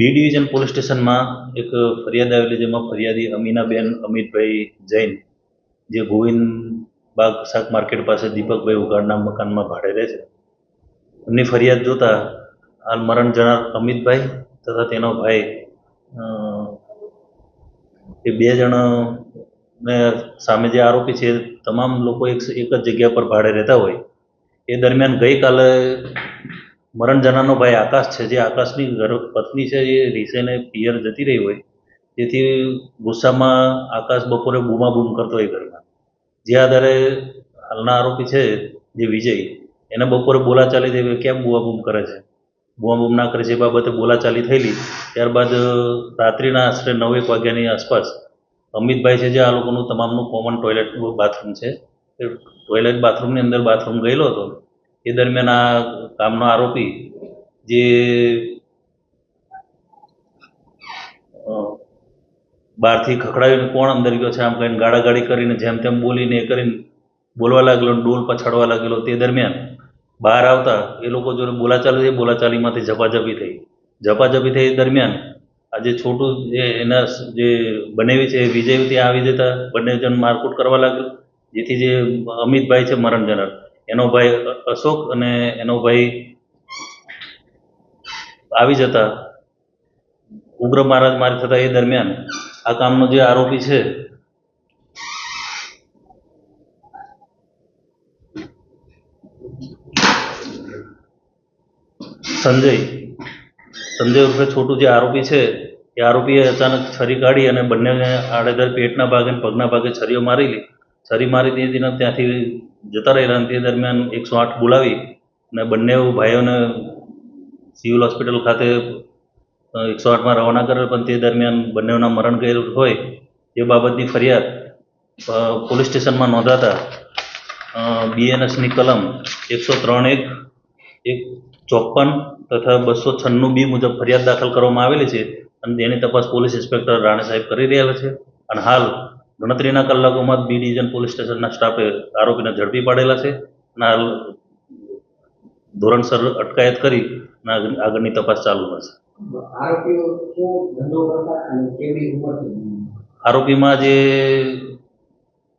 B division police સ્ટેશનમાં એક ફરિયાદ આવેલી જેમાં ફરિયાદી અમીનાબેન, અમિતભાઈ જૈન, જે ગોવિંદ બાગ શાક માર્કેટ પાસે દીપકભાઈ ઉગાડના મકાનમાં ભાડે રહે છે. એમની ફરિયાદ જોતા હાલ મરણ જનાર અમિતભાઈ તથા તેનો ભાઈ એ બે જણ, ને સામે જે આરોપી છે, તમામ લોકો એક જ જગ્યા પર ભાડે રહેતા હોય. એ દરમિયાન ગઈકાલે મરણ જનારનો ભાઈ આકાશ છે, જે આકાશની ઘર પત્ની છે, એ રીસેને પિયર જતી રહી હોય તેથી ગુસ્સામાં આકાશ બપોરે બૂમાબૂમ કરતો હોય ઘરમાં. જે આધારે હાલના આરોપી છે, જે વિજય, એને બપોરે બોલાચાલી થઈ, કેમ બૂમાબૂમ કરે છે? બૂમાબૂમ ના કરે છે એ બાબતે બોલાચાલી થયેલી. ત્યારબાદ રાત્રિના આશરે નવેક વાગ્યાની આસપાસ, અમિતભાઈ છે, જે આ લોકોનું તમામનું કોમન ટોયલેટ બાથરૂમ છે. એ ટોયલેટ બાથરૂમની અંદર બાથરૂમ ગયેલો હતો. એ દરમિયાન આ કામનો આરોપી જે બહારથી ખખડાવીને કોણ અંદર ગયો છે, આમ કહીને ગાળાગાળી કરીને જેમ તેમ બોલીને એ કરીને બોલવા લાગેલો ડોલ પછાડવા લાગેલો તે દરમિયાન બહાર આવતા એ લોકો જોડે બોલાચાલી થઈ, બોલાચાલીમાંથી ઝપાઝપી થઈ. ઝપાઝપી થઈ દરમિયાન આ જે છોટું જે એના જે બનેવી છે, એ વિજય ત્યાં આવી જતા બંને જણ મારકૂટ કરવા લાગ્યું. જેથી જે અમિતભાઈ છે મરણ જનાર એનો ભાઈ અશોક અને એનો ભાઈ આવી જતા. ઉગ્ર મહારાજ મારી થતા એ દરમિયાન આ કામનો જે આરોપી છે, સંજય સંજય ઉર્ફે છોટું જે આરોપી છે, એ આરોપીએ અચાનક છરી કાઢી અને બંનેને આડેધર પેટના ભાગે પગના ભાગે છરીઓ મારેલી. છરી મારી દીધી ત્યાંથી જતા રહેલા તે દરમિયાન એકસો આઠ બોલાવી અને બંને ભાઈઓને સિવિલ હોસ્પિટલ ખાતે એકસો આઠમાં રવાના કરેલ. પણ તે દરમિયાન બંનેના મરણ ગયેલું હોય એ બાબતની ફરિયાદ પોલીસ સ્ટેશનમાં નોંધાતા બીએનએસની કલમ એકસો ત્રણ એક એક ચોપન તથા બસો છન્નું બી મુજબ ફરિયાદ દાખલ કરવામાં આવેલી છે. અને તેની તપાસ પોલીસ ઇન્સ્પેક્ટર રાણે સાહેબ કરી રહ્યા છે. અને હાલ ગણતરીના કલાકોમાં બી ડિવિઝન પોલીસ સ્ટેશનના સ્ટાફે આરોપીને ઝડપી પાડેલા છે અને ધોરણસર અટકાયત કરી અને આગળની તપાસ ચાલુ છે આરોપીઓ શું ધંધો કરતા અને કેવી ઉંમર હતી આરોપીમાં જે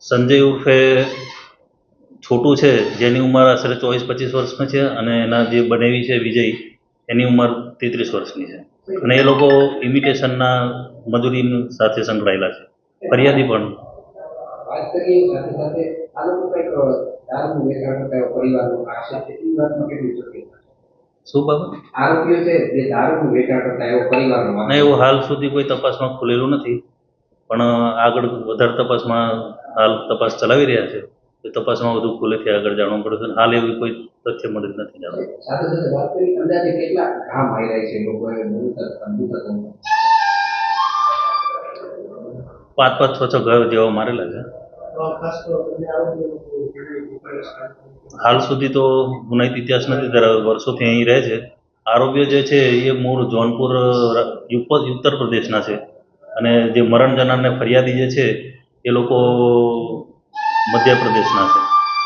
સંજય ઉર્ફે છોટું છે જેની ઉંમર આશરે ચોવીસ પચીસ વર્ષની છે અને એના જે બનેવી છે વિજય એની ઉંમર તેત્રીસ વર્ષની છે. અને એ લોકો ઇમિટેશનના મજૂરી સાથે સંકળાયેલા છે. ફરિયાદી પણ? શું બાબત? આરોપીઓ છે જે દારૂનું વેચાણ કરતા એવો પરિવારનો એવું હાલ સુધી કોઈ તપાસમાં ખુલેલું નથી. પણ આગળ વધારે તપાસમાં હાલ તપાસ ચલાવી રહ્યા છે. એ તપાસમાં વધુ ખુલેથી આગળ જાણવું અને હાલ એવી કોઈ તથ્ય મળી નથી જાણવા. સાથે સાથે વાત કરી અંદાજે કેટલા છે લોકોએ? પાંચ પાંચ છ છ ગયો જેવા મારેલા છે. હાલ સુધી તો ગુનાહિત ઇતિહાસ નથી ધરાવ્યો વર્ષોથી અહીં રહે છે. આરોપીઓ જે છે એ મૂળ જોનપુર ઉત્તર પ્રદેશના છે. અને જે મરણ જનારને ફરિયાદી જે છે એ લોકો મધ્યપ્રદેશના છે.